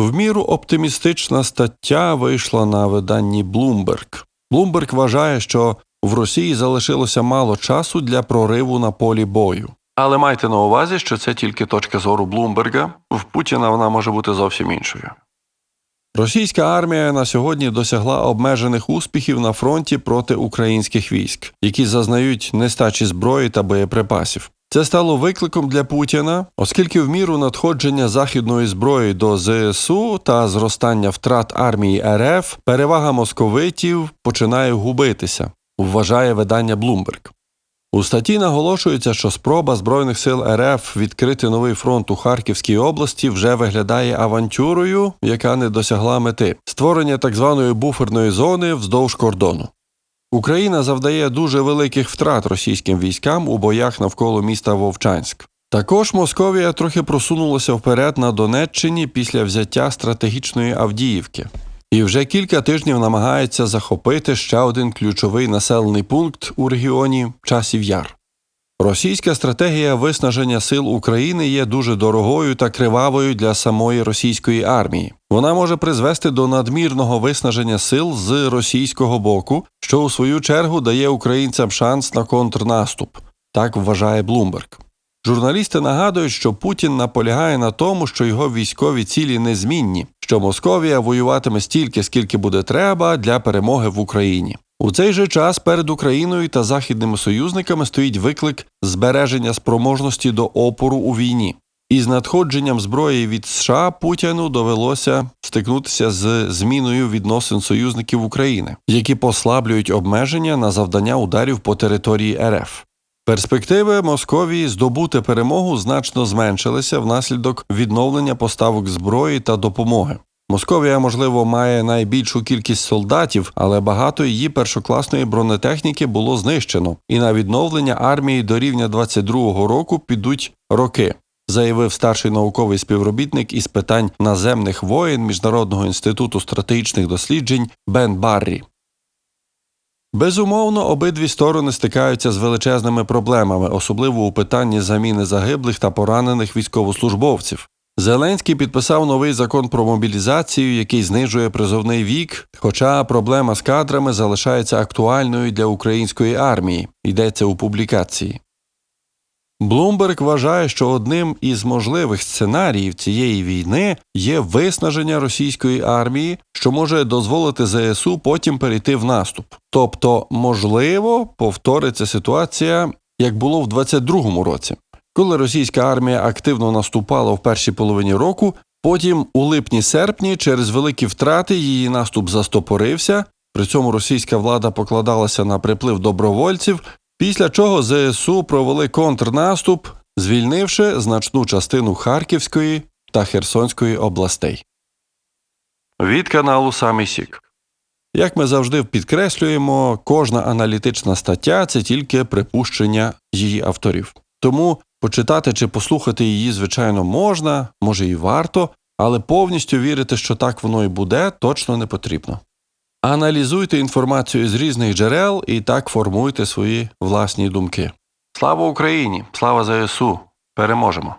В міру оптимістична стаття вийшла на виданні Bloomberg. Bloomberg вважає, що в Росії залишилося мало часу для прориву на полі бою. Але майте на увазі, що це тільки точка зору Блумберга. В Путіна вона може бути зовсім іншою. Російська армія на сьогодні досягла обмежених успіхів на фронті проти українських військ, які зазнають нестачі зброї та боєприпасів. Це стало викликом для Путіна, оскільки в міру надходження західної зброї до ЗСУ та зростання втрат армії РФ перевага московитів починає губитися, вважає видання Bloomberg. У статті наголошується, що спроба Збройних сил РФ відкрити новий фронт у Харківській області вже виглядає авантюрою, яка не досягла мети створення так званої буферної зони вздовж кордону. Україна завдає дуже великих втрат російським військам у боях навколо міста Вовчанськ. Також Московія трохи просунулася вперед на Донеччині після взяття стратегічної Авдіївки. І вже кілька тижнів намагається захопити ще один ключовий населений пункт у регіоні Часів Яр. Російська стратегія виснаження сил України є дуже дорогою та кривавою для самої російської армії. Вона може призвести до надмірного виснаження сил з російського боку, що у свою чергу дає українцям шанс на контрнаступ. Так вважає Блумберг. Журналісти нагадують, що Путін наполягає на тому, що його військові цілі незмінні, що Московія воюватиме стільки, скільки буде треба для перемоги в Україні. У цей же час перед Україною та західними союзниками стоїть виклик збереження спроможності до опору у війні. Із надходженням зброї від США Путіну довелося стикнутися з зміною відносин союзників України, які послаблюють обмеження на завдання ударів по території РФ. Перспективи Московії здобути перемогу значно зменшилися внаслідок відновлення поставок зброї та допомоги. Московія, можливо, має найбільшу кількість солдатів, але багато її першокласної бронетехніки було знищено, і на відновлення армії до рівня 22-го року підуть роки, заявив старший науковий співробітник із питань наземних воєн Міжнародного інституту стратегічних досліджень Бен Баррі. Безумовно, обидві сторони стикаються з величезними проблемами, особливо у питанні заміни загиблих та поранених військовослужбовців. Зеленський підписав новий закон про мобілізацію, який знижує призовний вік. Хоча проблема з кадрами залишається актуальною для української армії, йдеться у публікації. Блумберг вважає, що одним із можливих сценаріїв цієї війни є виснаження російської армії, що може дозволити ЗСУ потім перейти в наступ. Тобто, можливо, повториться ситуація, як було в 22-му році, коли російська армія активно наступала в першій половині року. Потім, у липні-серпні, через великі втрати її наступ застопорився. При цьому російська влада покладалася на приплив добровольців, після чого ЗСУ провели контрнаступ, звільнивши значну частину Харківської та Херсонської областей. Від каналу Самий Сік. Як ми завжди підкреслюємо, кожна аналітична стаття це тільки припущення її авторів. Тому почитати чи послухати її, звичайно, можна, може і варто, але повністю вірити, що так воно і буде, точно не потрібно. Аналізуйте інформацію з різних джерел і так формуйте свої власні думки. Слава Україні! Слава ЗСУ! Переможемо!